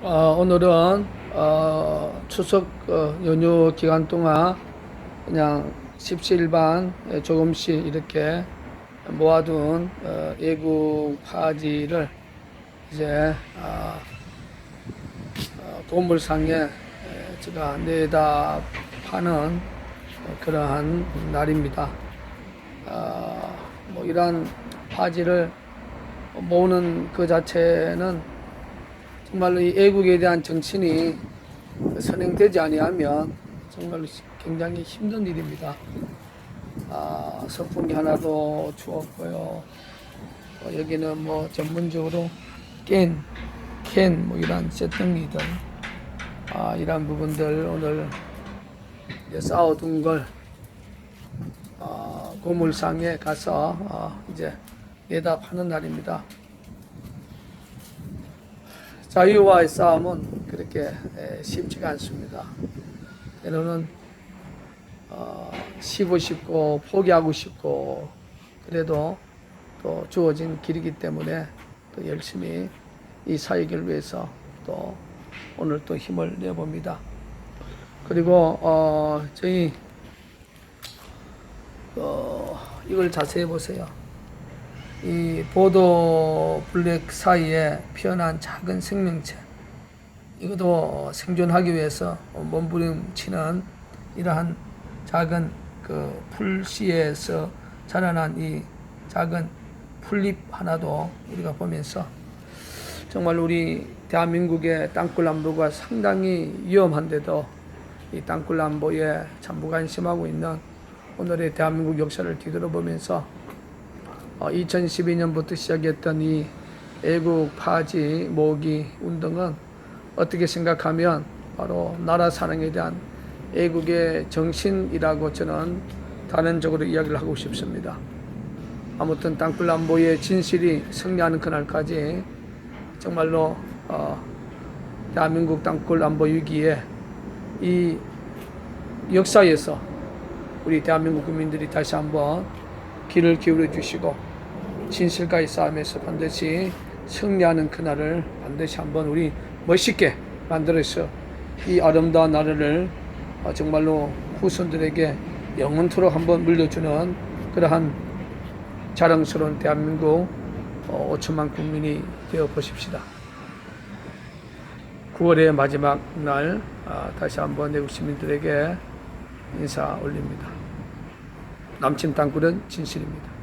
어, 오늘은 어, 추석 어, 연휴 기간 동안 그냥 십시일반 조금씩 이렇게 모아둔 어, 애국 파지를 이제 어, 어, 보물상에 에, 제가 내다 파는 어, 그러한 날입니다. 어, 뭐 이러한 파지를 모으는 그 자체는 정말로 이 애국에 대한 정신이 선행되지 아니하면 정말로 굉장히 힘든 일입니다. 아, 선풍기 하나도 주었고요. 어, 여기는 뭐 전문적으로 깬, 캔, 뭐 이런 쇠덩이들, 아, 이런 부분들 오늘 이제 쌓아둔 걸 어, 고물상에 가서 어, 이제 내다 파는 날입니다. 자유와의 싸움은 그렇게 에, 쉽지가 않습니다. 때로는 어, 쉬고 싶고 포기하고 싶고 그래도 또 주어진 길이기 때문에 또 열심히 이 사역을 위해서 또 오늘 또 힘을 내봅니다. 그리고 어, 저희 어, 이걸 자세히 보세요. 이 보도 블랙 사이에 피어난 작은 생명체 이것도 생존하기 위해서 몸부림치는 이러한 작은 그 풀씨에서 자라난 이 작은 풀잎 하나도 우리가 보면서 정말 우리 대한민국의 땅굴 남부가 상당히 위험한데도 이 땅굴 남부에 참 무관심하고 있는 오늘의 대한민국 역사를 뒤돌아보면서 어, 2012년부터 시작했던 이 애국 파지 모기 운동은 어떻게 생각하면 바로 나라 사랑에 대한 애국의 정신이라고 저는 단언적으로 이야기를 하고 싶습니다. 아무튼 땅굴 남보의 진실이 승리하는 그날까지 정말로 어, 대한민국 땅굴 안보 위기에 이 역사에서 우리 대한민국 국민들이 다시 한번 귀를 기울여 주시고 진실과의 싸움에서 반드시 승리하는 그날을 반드시 한번 우리 멋있게 만들어서 이 아름다운 나라를 어, 정말로 후손들에게 영원토록 한번 물려주는 그러한 자랑스러운 대한민국 5천만 국민이 되어 보십시다. 9월의 마지막 날 아, 다시 한번 내국 시민들에게 인사 올립니다. 남친 땅굴은 진실입니다.